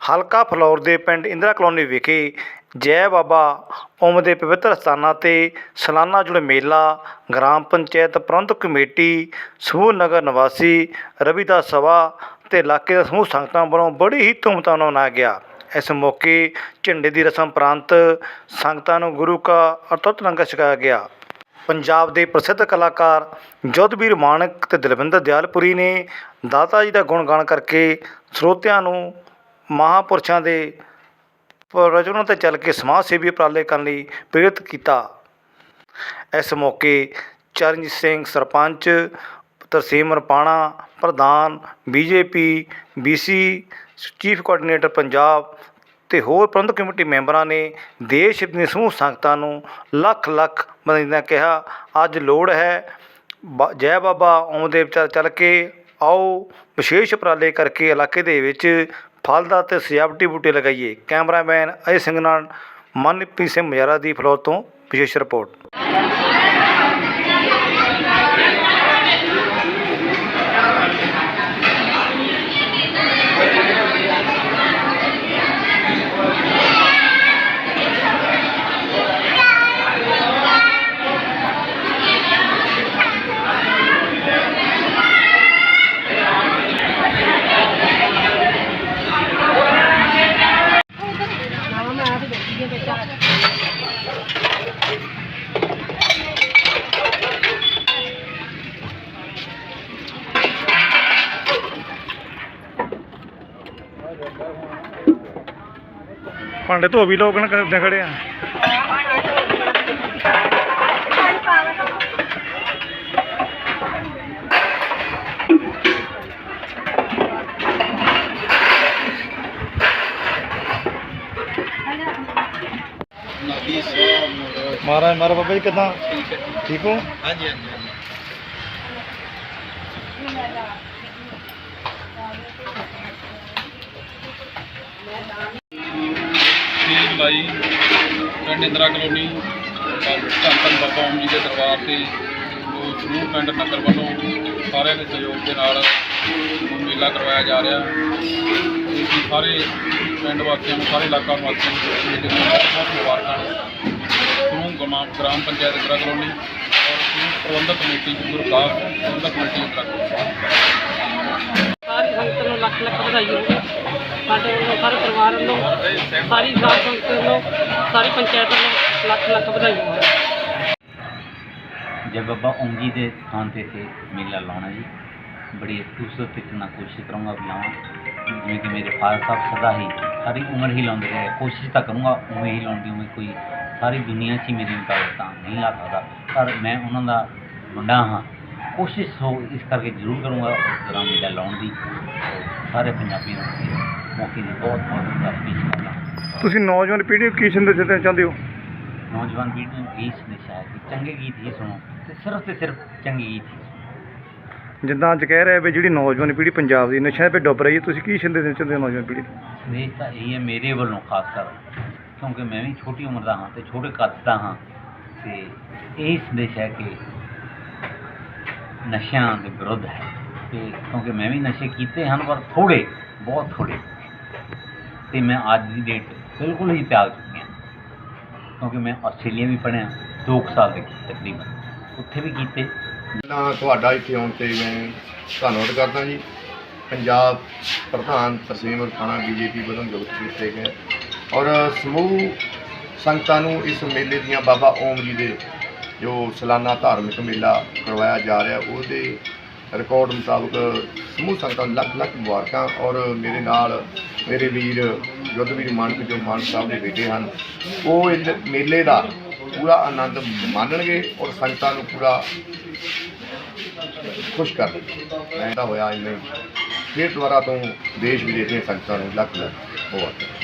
ਹਲਕਾ ਫਲੌਰ ਦੇ ਪਿੰਡ ਇੰਦਰਾ ਕਲੋਨੀ ਵਿਖੇ ਜੈ ਬਾਬਾ ਓਮ ਦੇ ਪਵਿੱਤਰ ਸਥਾਨਾਂ ਤੇ ਸਾਲਾਨਾ ਜੁੜ ਮੇਲਾ, ਗ੍ਰਾਮ ਪੰਚਾਇਤ ਪ੍ਰਬੰਧਕ ਕਮੇਟੀ, ਸਮੂਹ ਨਗਰ ਨਿਵਾਸੀ ਰਵਿਦਾਸ ਸਭਾ ਤੇ ਇਲਾਕੇ ਦੇ ਸਮੂਹ ਸੰਗਤਾਂ ਵੱਲੋਂ ਬੜੀ ਹੀ ਧੂਮਧਾਮ ਨਾਲ ਮਨਾਇਆ ਗਿਆ। ਇਸ ਮੌਕੇ ਝੰਡੇ ਦੀ ਰਸਮ ਪ੍ਰਾਂਤ ਸੰਗਤਾਂ ਨੂੰ ਗੁਰੂ ਕਾ ਅਟੁੱਟ ਲੰਗਰ ਛਕਾਇਆ ਗਿਆ। ਪੰਜਾਬ ਦੇ ਪ੍ਰਸਿੱਧ ਕਲਾਕਾਰ ਜੋਧਵੀਰ ਮਾਣਕ ਅਤੇ ਦਲਵਿੰਦਰ ਦਿਆਲਪੁਰੀ ਨੇ ਦਾਤਾ ਜੀ ਦਾ ਗੁਣ ਗਾਣ ਕਰਕੇ ਸਰੋਤਿਆਂ ਨੂੰ ਮਹਾਂਪੁਰਸ਼ਾਂ ਦੇ ਪ੍ਰਵਚਨਾਂ ਤੇ ਚੱਲ ਕੇ ਸਮਾਜ ਸੇਵੀ ਉਪਰਾਲੇ ਕਰਨ ਲਈ ਪ੍ਰੇਰਿਤ ਕੀਤਾ। ਇਸ ਮੌਕੇ ਚਰਨਜੀਤ ਸਿੰਘ ਸਰਪੰਚ ਤਰਸੀਮ ਰਪਾਣਾ ਪ੍ਰਧਾਨ, BJP, BC, chief coordinator Punjab ਅਤੇ ਹੋਰ ਪ੍ਰਬੰਧਕ ਕਮੇਟੀ ਮੈਂਬਰਾਂ ਨੇ ਦੇਸ਼ ਦੀਆਂ ਸਮੂਹ ਸੰਗਤਾਂ ਨੂੰ ਲੱਖ ਲੱਖ ਵਧਾਈ ਦਿੰਦਿਆਂ ਕਿਹਾ, ਅੱਜ ਲੋੜ ਹੈ ਬ, ਜੈ ਬਾਬਾ ਓਮਦੇਵ ਚੱਲ ਚੱਲ ਕੇ ਆਓ, ਵਿਸ਼ੇਸ਼ ਉਪਰਾਲੇ ਕਰਕੇ ਇਲਾਕੇ ਦੇ ਵਿੱਚ ਫਲਦਾਰ ਅਤੇ ਸਜਾਵਟੀ ਬੂਟੇ ਲਗਾਈਏ। ਕੈਮਰਾਮੈਨ ਅਜੇ ਸਿੰਘ ਨਾਲ ਮਨਪ੍ਰੀਤ ਸਿੰਘ ਮਜਾਰਾ ਦੀ ਫਲੋਰ ਤੋਂ ਵਿਸ਼ੇਸ਼ ਰਿਪੋਰਟ। ਭਾਂਡੇ ਧੋ ਵੀ ਲੋਕ ਕਰਦੇ ਖੜੇ ਆ। ਮਹਾਰਾਜ ਮਾਰਾ ਬਾਬਾ ਜੀ ਕਿਦਾਂ? ਠੀਕ ਹੈ। ਠੀਕ ਹੋ? ਹਾਂਜੀ ਹਾਂਜੀ। ਹਾਂਜੀ। ਤੀਹ ਪਿੰਡ ਇੰਦਰਾ ਕਲੋਨੀ ਧੰਨ ਧੰਨ ਬਾਬਾ ਓਮ ਜੀ ਦੇ ਦਰਬਾਰ ਤੇ ਜੋ ਸਮੂਹ ਪਿੰਡ ਨਗਰ ਵੱਲੋਂ ਸਾਰਿਆਂ ਦੇ ਸਹਿਯੋਗ ਦੇ ਨਾਲ ਮੇਲਾ ਕਰਵਾਇਆ ਜਾ ਰਿਹਾ। ਅਸੀਂ ਸਾਰੇ ਪਿੰਡ ਵਾਸੀਆਂ ਨੂੰ, ਸਾਰੇ ਇਲਾਕਾ ਵਾਸੀਆਂ ਨੂੰ ਇਸ ਮੇਲੇ ਬਹੁਤ ਬਹੁਤ ਮੁਬਾਰਕਾਂ ਸਮੂਹ ਗ੍ਰਾਮ ਗ੍ਰਾਮ ਪੰਚਾਇਤ ਇੰਦਰਾ ਕਲੋਨੀ ਔਰ ਸਮੂਹ ਪ੍ਰਬੰਧਕ ਕਮੇਟੀ ਗੁਰਦਾਸ ਪ੍ਰਬੰਧਕ ਕਮੇਟੀ ਇੰਦਰਾ ਕਲੋਨੀ। ਸਾਰੀ ਸੰਗਤ ਨੂੰ ਲੱਖ ਲੱਖ ਵਧਾਈ ਹੋਵੇ ਸਾਡੇ ਵੱਲੋਂ ਸਾਰੇ ਪਰਿਵਾਰ ਵੱਲੋਂ, ਸਾਰੀ ਸਾਧ ਸੰਗਤ ਵੱਲੋਂ, ਸਾਰੀ ਪੰਚਾਇਤ ਵੱਲੋਂ ਲੱਖ ਲੱਖ ਵਧਾਈ ਹੋਵੇ ਜੈ ਬਾਬਾ ਓਮ ਜੀ ਦੇ ਸਥਾਨ ਤੇ ਇੱਥੇ ਮੇਲਾ ਲਾਉਣਾ ਜੀ, ਬੜੀ ਖੂਬਸੂਰਤ ਤਰੀਕੇ ਨਾਲ ਕੋਸ਼ਿਸ਼ ਕਰੂੰਗਾ ਵੀ ਲਾਵਾਂ। ਜਿਵੇਂ ਕਿ ਮੇਰੇ ਫਾਦਰ ਸਾਹਿਬ ਸਦਾ ਹੀ ਸਾਰੀ ਉਮਰ ਹੀ ਲਾਉਂਦੇ ਰਹੇ, ਕੋਸ਼ਿਸ਼ ਤਾਂ ਕਰੂੰਗਾ ਉਵੇਂ ਹੀ ਲਾਉਣ ਦੀ, ਉਵੇਂ ਕੋਈ ਸਾਰੀ ਦੁਨੀਆ 'ਚ ਹੀ ਮੇਰੀ ਮੁਤਾਬਕ ਤਾਂ ਨਹੀਂ ਲਾ ਸਕਦਾ। ਪਰ ਮੈਂ ਉਹਨਾਂ ਦਾ ਮੁੰਡਾ ਹਾਂ, ਕੋਸ਼ਿਸ਼ ਹੋ ਇਸ ਕਰਕੇ ਜ਼ਰੂਰ ਕਰੂੰਗਾ ਉਸ ਤਰ੍ਹਾਂ ਮੇਲਾ ਲਾਉਣ ਦੀ, ਸਾਰੇ ਪੰਜਾਬੀ ਨੂੰ ਮੌਕੇ ਦੀ ਬਹੁਤ ਬਹੁਤ ਮੁਬਾਰਕ ਪੇਸ਼ ਕਰਦਾ ਤੁਸੀਂ ਨੌਜਵਾਨ ਪੀੜ੍ਹੀ ਨੂੰ ਕੀ ਸੰਦੇਸ਼ ਦੇਣਾ ਚਾਹੁੰਦੇ ਹੋ? ਨੌਜਵਾਨ ਪੀੜ੍ਹੀ ਨੂੰ ਇਹ ਸੰਦੇਸ਼ ਹੈ ਕਿ ਚੰਗੇ ਗੀਤ ਹੀ ਸੁਣੋ ਤੇ ਸਿਰਫ ਤੇ ਸਿਰਫ ਚੰਗੇ ਗੀਤ ਹੀ ਸੁਣੋ। ਜਿੱਦਾਂ ਅੱਜ ਕਹਿ ਰਹੇ ਵੀ ਜਿਹੜੀ ਨੌਜਵਾਨ ਪੀੜ੍ਹੀ ਪੰਜਾਬ ਦੀ ਨਸ਼ਿਆਂ 'ਤੇ ਡੁੱਬ ਰਹੀ ਹੈ ਤੁਸੀਂ ਕੀ ਸੰਦੇਸ਼ ਦੇਣਾ ਚਾਹੁੰਦੇ ਹੋ ਨੌਜਵਾਨ ਪੀੜ੍ਹੀ ਨੂੰ? ਸੰਦੇਸ਼ ਤਾਂ ਇਹ ਹੈ ਮੇਰੇ ਵੱਲੋਂ ਖਾਸ ਕਰ ਕਿਉਂਕਿ ਮੈਂ ਵੀ ਛੋਟੀ ਉਮਰ ਦਾ ਹਾਂ ਤੇ ਛੋਟੇ ਕੱਦ ਦਾ ਹਾਂ ਤੇ ਇਹ ਸੰਦੇਸ਼ ਹੈ ਕਿ ਨਸ਼ਿਆਂ ਦੇ ਵਿਰੁੱਧ ਹੈ ਤੇ ਕਿਉਂਕਿ ਮੈਂ ਵੀ ਨਸ਼ੇ ਕੀਤੇ ਹਨ ਪਰ ਥੋੜੇ ਬਹੁਤ ਥੋੜੇ ਤੇ ਮੈਂ ਅੱਜ ਦੀ ਡੇਟ ਬਿਲਕੁਲ ਹੀ ਤਿਆਗ ਚੁੱਕਿਆ ਕਿਉਂਕਿ ਮੈਂ ਆਸਟ੍ਰੇਲੀਆ ਵੀ ਪੜ੍ਹਿਆ 2 ਸਾਲ ਦੇ ਤਕਰੀਬਨ। ਉੱਥੇ ਵੀ ਕੀਤੇ। ਪਹਿਲਾਂ ਤੁਹਾਡਾ ਇੱਥੇ ਆਉਣ ਤੇ ਮੈਂ ਧੰਨਵਾਦ ਕਰਦਾ ਜੀ। ਪੰਜਾਬ ਪ੍ਰਧਾਨ ਤਰਸੀਮ ਰਖਾਣਾ ਬੀਜੇਪੀ ਵੱਲੋਂ ਨਿਯੁਕਤ ਕੀਤੇ ਗਏ। ਔਰ ਸਮੂਹ ਸੰਗਤਾਂ ਨੂੰ ਇਸ ਮੇਲੇ ਦੀਆਂ ਬਾਬਾ ਓਮ ਜੀ ਦੇ ਜੋ ਸਾਲਾਨਾ ਧਾਰਮਿਕ ਮੇਲਾ ਕਰਵਾਇਆ ਜਾ ਰਿਹਾ, ਉਹਦੇ ਰਿਕਾਰਡ ਮੁਤਾਬਕ ਸਮੂਹ ਸੰਗਤਾਂ ਲੱਖ ਲੱਖ ਮੁਬਾਰਕਾਂ ਔਰ ਮੇਰੇ ਨਾਲ ਮੇਰੇ ਵੀਰ ਯੁੱਧਵੀਰ ਮਾਨਕ ਜੋ ਮਾਨ ਸਾਹਿਬ ਦੇ ਬੇਟੇ ਹਨ, ਉਹ ਇਸ ਮੇਲੇ ਦਾ ਪੂਰਾ ਆਨੰਦ ਮਾਣਨਗੇ ਔਰ ਸੰਗਤਾਂ ਨੂੰ ਪੂਰਾ ਖੁਸ਼ ਕਰ ਮੈਂ ਤਾਂ ਹੋਇਆ ਇੰਨੇ ਫਿਰ ਦੁਬਾਰਾ ਤੋਂ ਦੇਸ਼ ਵਿਦੇਸ਼ ਦੀਆਂ ਸੰਗਤਾਂ ਨੂੰ ਲੱਖ ਲੱਖ ਮੁਬਾਰਕਾਂ।